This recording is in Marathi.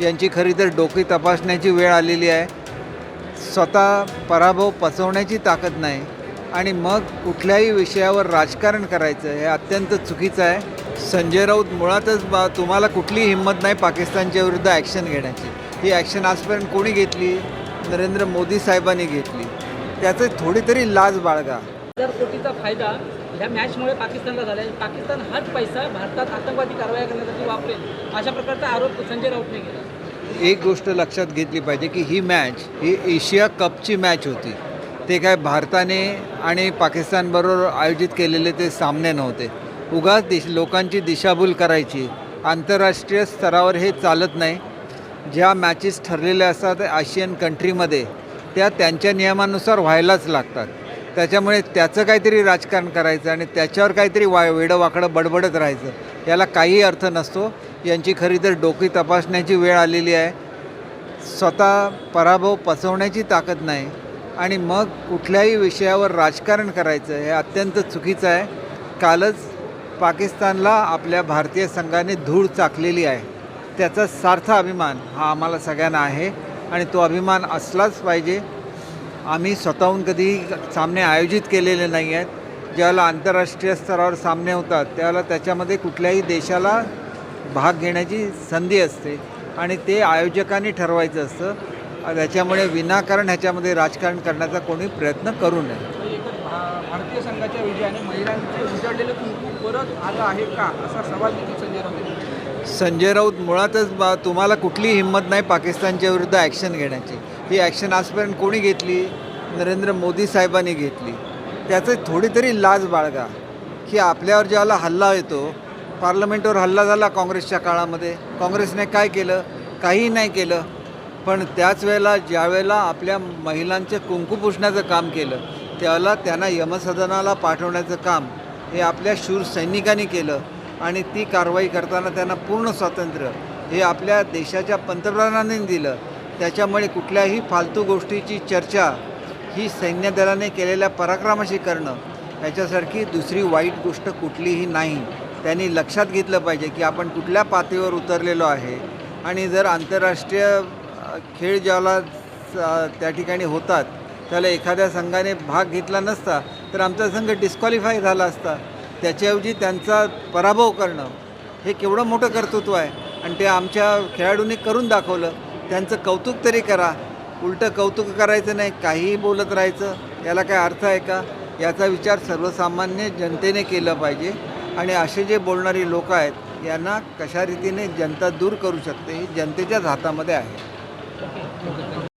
यांची खरी तर डोकी तपासण्याची वेळ आलेली आहे. स्वतः पराभव पचवण्याची ताकद नाही. आणि मग कुठल्याही विषयावर राजकारण करायचं हे अत्यंत चुकीचं आहे. संजय राऊत मुळातच बा तुम्हाला कुठली हिंमत नाही पाकिस्तानच्या विरुद्ध ॲक्शन घेण्याची. ही ॲक्शन आजपर्यंत कोणी घेतली? नरेंद्र मोदी साहेबांनी घेतली. त्याचं थोडी तरी लाज बाळगा. फायदा ह्या मॅचमुळे पाकिस्तानला झाला आहे पाकिस्तान हाच पैसा भारतात आतंकवादी कारवाया करण्यासाठी वापरेल. अशा प्रकारचा आरोप संजय राऊतने केला. एक गोष्ट लक्षात घेतली पाहिजे की ही मॅच ही एशिया कपची मॅच होती. ते काय भारताने आणि पाकिस्तानबरोबर आयोजित केलेले ते सामने नव्हते. उगाच दिश लोकांची दिशाभूल करायची. आंतरराष्ट्रीय स्तरावर हे चालत नाही. ज्या मॅचेस ठरलेल्या असतात आशियन कंट्रीमध्ये त्या त्यांच्या नियमानुसार व्हायलाच लागतात. त्याच्यामुळे त्याचं काहीतरी राजकारण करायचं आणि त्याच्यावर काहीतरी वा वेडं वाकडं बडबडत राहायचं याला काही अर्थ नसतो. यांची खरी तर डोकी तपासण्याची वेळ आलेली आहे. स्वतः पराभव पचवण्याची ताकद नाही. आणि मग कुठल्याही विषयावर राजकारण करायचं हे अत्यंत चुकीचं आहे. कालच पाकिस्तानला आपल्या भारतीय संघाने धूळ चाकलेली आहे. त्याचा सार्थ अभिमान हा आम्हाला सगळ्यांना आहे आणि तो अभिमान असलाच पाहिजे. आम्ही स्वतःहून कधी सामने आयोजित केलेले नाही आहेत. ज्यावेळेला आंतरराष्ट्रीय स्तरावर सामने होतात त्यावेळेला त्याच्यामध्ये कुठल्याही देशाला भाग घेण्याची संधी असते आणि ते आयोजकांनी ठरवायचं असतं. त्याच्यामुळे विनाकारण ह्याच्यामध्ये राजकारण करण्याचा कोणी प्रयत्न करू नये. म्हणजे भारतीय संघाच्या विजयाने महिलांचे उजळलेलं कुंकू परत आलं आहे का? असा सवाल संजय राऊत. संजय राऊत मुळातच बा तुम्हाला कुठली हिंमत नाही पाकिस्तानच्या विरुद्ध ॲक्शन घेण्याची. ही ॲक्शन आजपर्यंत कोणी घेतली? नरेंद्र मोदी साहेबांनी घेतली. त्याचं थोडी तरी लाज बाळगा की आपल्यावर ज्याला हल्ला येतो पार्लमेंटवर हल्ला झाला काँग्रेसच्या काळामध्ये. काँग्रेसने काय केलं? काही नाही केलं. पण त्याच वेळेला ज्यावेळेला आपल्या महिलांचे कुंकू पुसण्याचं काम केलं त्याला त्यांना यमसदनाला पाठवण्याचं काम हे आपल्या शूर सैनिकांनी केलं आणि ती कारवाई करताना त्यांना पूर्ण स्वातंत्र्य हे आपल्या देशाच्या पंतप्रधानांनी दिलं. त्याच्यामुळे कुठल्याही फालतू गोष्टीची चर्चा ही सैन्य दलाने केलेल्या पराक्रमाशी करणं ह्याच्यासारखी दुसरी वाईट गोष्ट कुठलीही नाही. त्यांनी लक्षात घेतलं पाहिजे की आपण कुठल्या पातळीवर उतरलेलो आहे आणि जर आंतरराष्ट्रीय खेळ ज्याला स- त्या ठिकाणी होतात त्याला एखाद्या संघाने भाग घेतला नसता तर आमचा संघ डिस्क्वालिफाय झाला असता. त्याच्याऐवजी त्यांचा पराभव करणं हे केवढं मोठं कर्तृत्व आहे. आणि ते आमच्या खेळाडूंनी करून दाखवलं. त्यांचं कौतुक तरी करा. उलटं कौतुक करायचं नाही काहीही बोलत राहायचं. याला काय अर्थ आहे का? याचा विचार सर्वसामान्य जनतेने केला पाहिजे. आणि असे जे बोलणारी लोक आहेत यांना कशा रीतीने जनता दूर करू शकते ही जनतेच्याच हातामध्ये आहे.